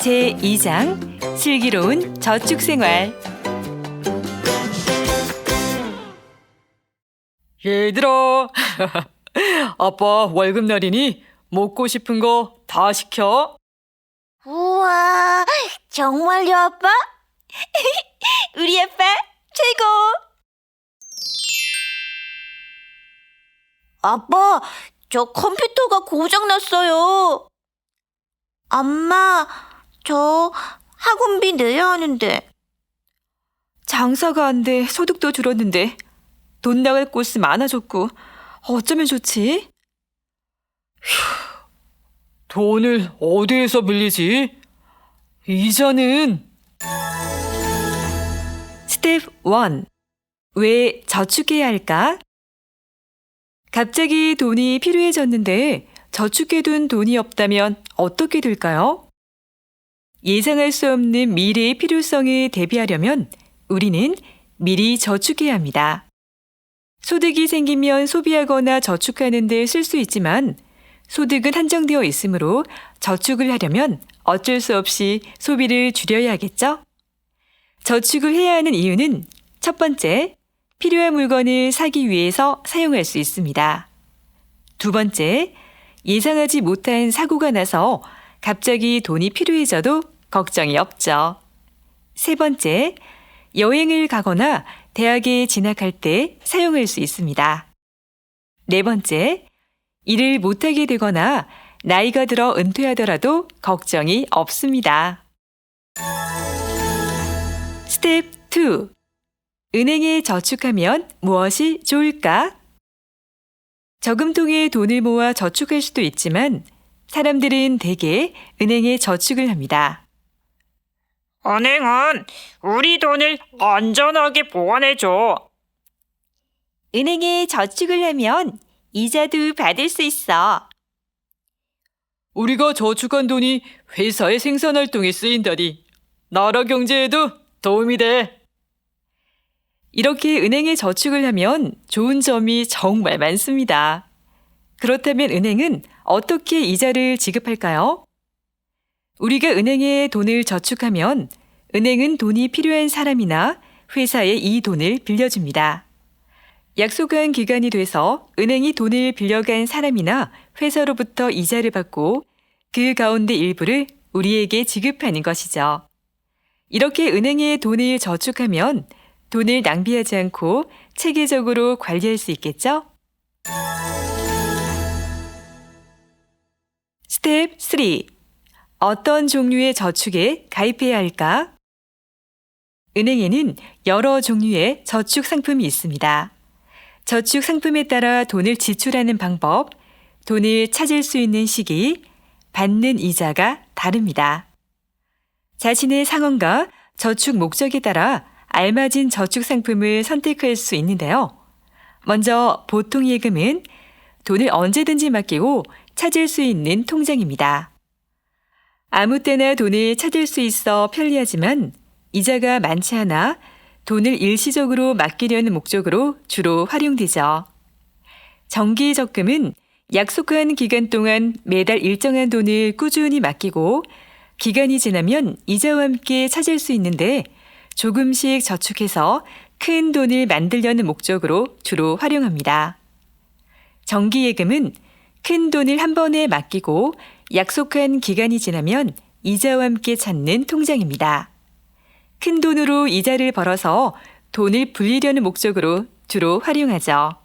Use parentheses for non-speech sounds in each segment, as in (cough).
제2장 슬기로운 저축 생활 얘들아, (laughs) 아빠 월급날이니 먹고 싶은 거 다 시켜. 우와, 정말요, 아빠? (laughs) 우리 아빠 최고! 아빠, 저 컴퓨터가 고장났어요. 엄마, 저 학원비 내야 하는데. 장사가 안 돼 소득도 줄었는데 돈 나갈 곳이 많아졌고 어쩌면 좋지? 돈을 어디에서 빌리지? 이자는 스텝 1. 왜 저축해야 할까? 갑자기 돈이 필요해졌는데 저축해둔 돈이 없다면 어떻게 될까요? 예상할 수 없는 미래의 필요성에 대비하려면 우리는 미리 저축해야 합니다. 소득이 생기면 소비하거나 저축하는 데 쓸 수 있지만 소득은 한정되어 있으므로 저축을 하려면 어쩔 수 없이 소비를 줄여야 하겠죠? 저축을 해야 하는 이유는 첫 번째, 필요한 물건을 사기 위해서 사용할 수 있습니다. 두 번째, 예상하지 못한 사고가 나서 갑자기 돈이 필요해져도 걱정이 없죠. 세 번째, 여행을 가거나 대학에 진학할 때 사용할 수 있습니다. 네 번째, 일을 못하게 되거나 나이가 들어 은퇴하더라도 걱정이 없습니다. 스텝 2. 은행에 저축하면 무엇이 좋을까? 저금통에 돈을 모아 저축할 수도 있지만 사람들은 대개 은행에 저축을 합니다. 은행은 우리 돈을 안전하게 보관해줘. 은행에 저축을 하면 이자도 받을 수 있어. 우리가 저축한 돈이 회사의 생산 활동에 쓰인다니 나라 경제에도 도움이 돼. 이렇게 은행에 저축을 하면 좋은 점이 정말 많습니다. 그렇다면 은행은 어떻게 이자를 지급할까요? 우리가 은행에 돈을 저축하면 은행은 돈이 필요한 사람이나 회사에 이 돈을 빌려줍니다. 약속한 기간이 돼서 은행이 돈을 빌려간 사람이나 회사로부터 이자를 받고 그 가운데 일부를 우리에게 지급하는 것이죠. 이렇게 은행에 돈을 저축하면 돈을 낭비하지 않고 체계적으로 관리할 수 있겠죠? 스텝 3. 어떤 종류의 저축에 가입해야 할까? 은행에는 여러 종류의 저축 상품이 있습니다. 저축 상품에 따라 돈을 지출하는 방법, 돈을 찾을 수 있는 시기, 받는 이자가 다릅니다. 자신의 상황과 저축 목적에 따라 알맞은 저축 상품을 선택할 수 있는데요. 먼저 보통 예금은 돈을 언제든지 맡기고 찾을 수 있는 통장입니다. 아무 때나 돈을 찾을 수 있어 편리하지만 이자가 많지 않아 돈을 일시적으로 맡기려는 목적으로 주로 활용되죠. 정기 적금은 약속한 기간 동안 매달 일정한 돈을 꾸준히 맡기고 기간이 지나면 이자와 함께 찾을 수 있는데 조금씩 저축해서 큰 돈을 만들려는 목적으로 주로 활용합니다. 정기예금은 큰 돈을 한 번에 맡기고 약속한 기간이 지나면 이자와 함께 찾는 통장입니다. 큰 돈으로 이자를 벌어서 돈을 불리려는 목적으로 주로 활용하죠.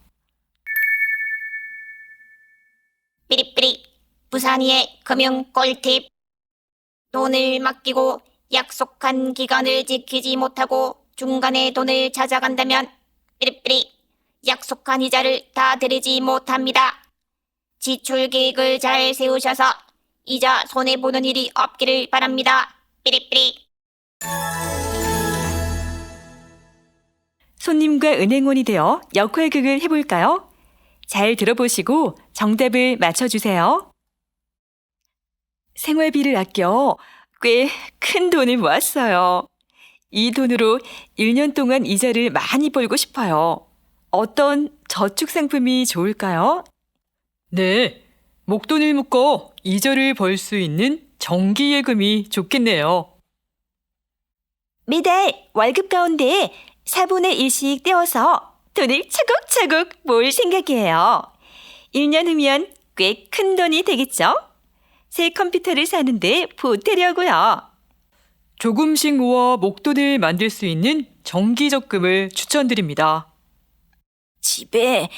삐리삐리 부산이의 금융 꿀팁 돈을 맡기고 약속한 기간을 지키지 못하고 중간에 돈을 찾아간다면 삐리삐리 약속한 이자를 다 드리지 못합니다. 지출 계획을 잘 세우셔서 이자 손해보는 일이 없기를 바랍니다. 삐리삐리 손님과 은행원이 되어 역할극을 해볼까요? 잘 들어보시고 정답을 맞춰주세요. 생활비를 아껴 꽤 큰 돈을 모았어요. 이 돈으로 1년 동안 이자를 많이 벌고 싶어요. 어떤 저축 상품이 좋을까요? 네, 목돈을 묶어 이자를 벌 수 있는 정기예금이 좋겠네요. 매달 월급 가운데 4분의 1씩 떼어서 돈을 차곡차곡 모을 생각이에요. 1년 후면 꽤 큰 돈이 되겠죠? 새 컴퓨터를 사는데 보태려고요. 조금씩 모아 목돈을 만들 수 있는 정기적금을 추천드립니다. 집에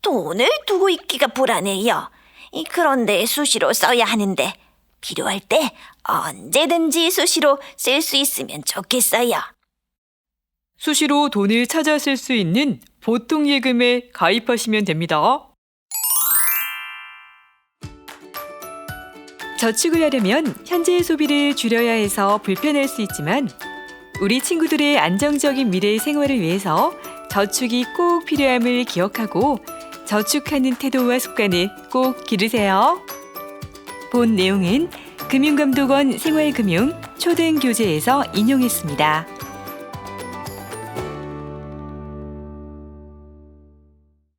돈을 두고 있기가 불안해요. 이, 그런데 수시로 써야 하는데 필요할 때 언제든지 수시로 쓸 수 있으면 좋겠어요. 수시로 돈을 찾아 쓸 수 있는 보통 예금에 가입하시면 됩니다. 저축을 하려면 현재의 소비를 줄여야 해서 불편할 수 있지만 우리 친구들의 안정적인 미래 생활을 위해서 저축이 꼭 필요함을 기억하고 저축하는 태도와 습관을 꼭 기르세요. 본 내용은 금융감독원 생활금융 초등교재에서 인용했습니다.